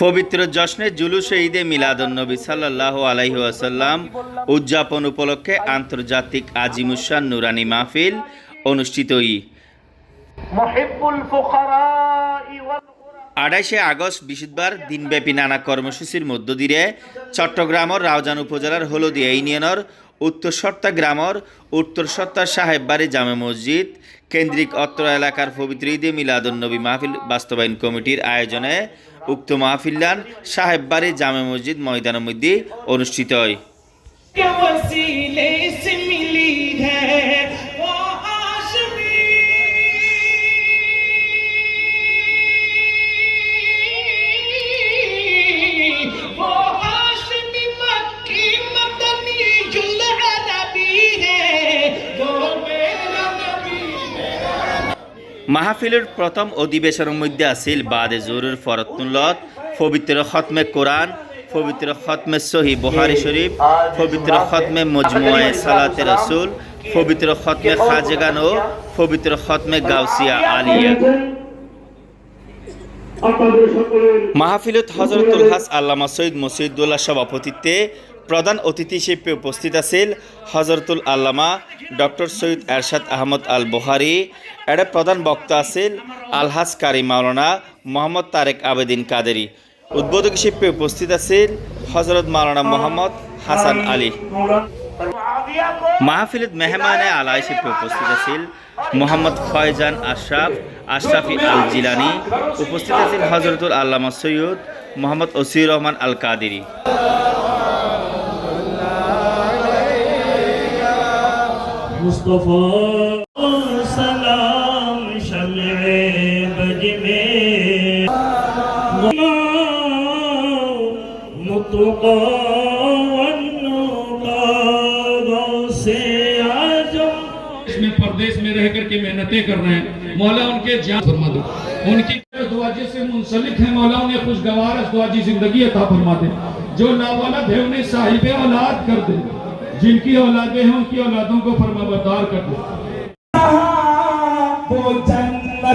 পবিত্র জশ্নে জুলুসে ঈদে মিলাদুন্নবী সাল্লাহ আলাইহি আসাল্লাম উদযাপন উপলক্ষে আন্তর্জাতিক আজিমুসান নুরানি মাহফিল অনুষ্ঠিত ই। আগস্ট বৃহস্পতিবার দিনব্যাপী নানা কর্মসূচির মধ্য দিয়ে চট্টগ্রামের রাউজান উপজেলার হলদিয়া ইউনিয়নের উত্তর সত্তা গ্রামর উত্তর সত্তা সাহেববাড়ি জামে মসজিদ, কেন্দ্রিক অত্র এলাকার পবিত্র ঈদে মিলাদুন্নবী মাহফিল বাস্তবায়ন কমিটির আয়োজনে উক্ত মাহফিল্লান সাহেববাড়ি জামে মসজিদ ময়দানের মধ্যে অনুষ্ঠিত হয়। মাহফিলের প্রথম অধিবেশনের মধ্যে আছিল বাদে জরুর ফরতুল্লত পবিত্র খতমে কোরআন পবিত্র খতমে সহি বহারি শরীফ পবিত্র খতমে মজমুয়ে সালাতে রসুল পবিত্র খতমে খাজগান ও পবিত্র খতমে গাউসিয়া আলিয়া। মাহফিলত হজরতুল হাস আল্লামা সৈয়দ মসিদুল্লাহ সভাপতিত্বে প্রধান অতিথি হিসেবে উপস্থিত আছেন হজরতুল আল্লামা ডক্টর সৈয়দ এরশাদ আহমদ আল বোহারি এটা প্রধান বক্তা আছেন আলহাজ কারি মাওলানা মোহাম্মদ তারেক আবেদিন কাদেরি। উদ্বোধক হিসেবে উপস্থিত আছেন হজরত মাওলানা মোহাম্মদ হাসান আলী। মাহফিলত মেহমানে আলা হিসেবে উপস্থিত আছেন মোহাম্মদ ফয়জান আশরাফ, আশরাফি আল জিলানি উপস্থিত আছেন হজরতুল আল্লামা সৈয়দ মোহাম্মদ ওসির রহমান আল কাদেরি مصطفیٰ سلام شمع بج میں مطلقا پردیس میں رہ کر کے محنتیں کر رہے ہیں۔ مولا ان کے جان فرما دے۔ ان کی ازدواجی سے منسلک ہیں۔ مولا انہیں خوشگوار ازدواجی زندگی عطا فرما دے۔ جو ناولد ہے انہیں صاحب اولاد کر دے۔ جن کی اولادیں ہیں، ان کی اولادوں کو فرما بردار کر دے وہ جنت کا